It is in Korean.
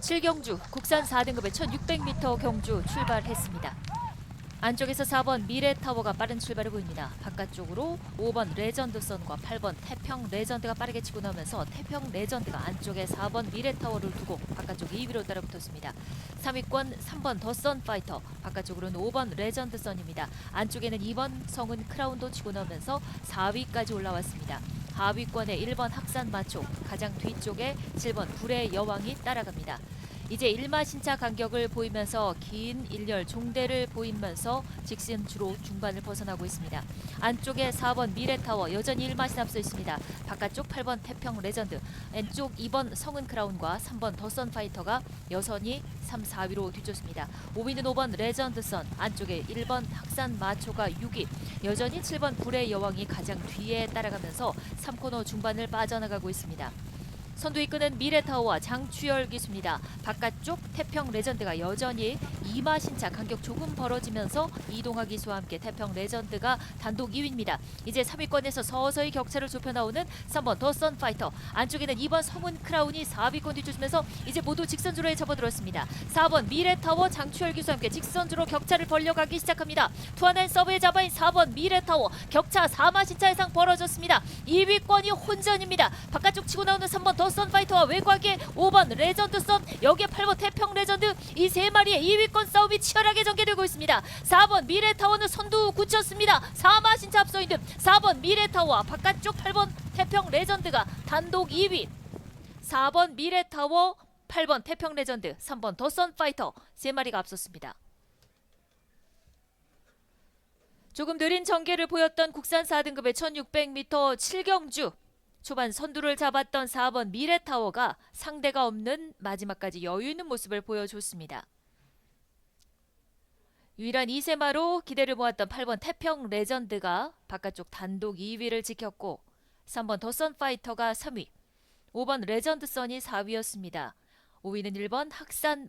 7경주 국산 4등급의 1600m 경주 출발했습니다. 안쪽에서 4번 미래타워가 빠른 출발을 보입니다. 바깥쪽으로 5번 레전드선과 8번 태평 레전드가 빠르게 치고 나오면서 태평 레전드가 안쪽에 4번 미래타워를 두고 바깥쪽 2위로 따라붙었습니다. 3위권 3번 더선 파이터 바깥쪽으로는 5번 레전드선입니다. 안쪽에는 2번 성은 크라운도 치고 나오면서 4위까지 올라왔습니다. 하위권에 1번 학산 마초 가장 뒤쪽에 7번 불의 여왕이 따라갑니다. 이제 일마신차 간격을 보이면서 긴 일렬 종대를 보이면서 직선 주로 중반을 벗어나고 있습니다. 안쪽에 4번 미래타워 여전히 일마신 앞서 있습니다. 바깥쪽 8번 태평 레전드, 왼쪽 2번 성은 크라운과 3번 더선 파이터가 여전히 3, 4위로 뒤쫓습니다. 5위는 5번 레전드 선, 안쪽에 1번 학산 마초가 6위, 여전히 7번 불의 여왕이 가장 뒤에 따라가면서 3코너 중반을 빠져나가고 있습니다. 선두 이끄는 미래타워와 장추열 기수입니다. 바깥쪽 태평 레전드가 여전히 이마신차 간격 조금 벌어지면서 이동하 기수와 함께 태평 레전드가 단독 2위입니다. 이제 3위권에서 서서히 격차를 좁혀 나오는 3번 더 선 파이터 안쪽에는 2번 성은 크라운이 4위권 뒤쫓으면서 이제 모두 직선주로에 접어들었습니다. 4번 미래타워 장추열 기수와 함께 직선주로 격차를 벌려가기 시작합니다. 투아낸 서브의 자바인 4번 미래타워 격차 4마신차 이상 벌어졌습니다. 2위권이 혼전입니다. 바깥쪽 치고 나오는 3번 더선 파이터와 외곽에 5번 레전드 선 여기에 8번 태평 레전드 이 세 마리의 2위권 싸움이 치열하게 전개되고 있습니다. 4번 미래타워는 선두 굳혔습니다. 4마 신차 앞서 있는 4번 미래타워와 바깥쪽 8번 태평 레전드가 단독 2위 4번 미래타워 8번 태평 레전드 3번 더선 파이터 세 마리가 앞섰습니다. 조금 느린 전개를 보였던 국산 4등급의 1600m 7경주 초반 선두를 잡았던 4번 미래타워가 상대가 없는 마지막까지 여유 있는 모습을 보여줬습니다. 유일한 2세마로 기대를 모았던 8번 태평 레전드가 바깥쪽 단독 2위를 지켰고 3번 더선 파이터가 3위 5번 레전드 선이 4위였습니다. 5위는 1번 학산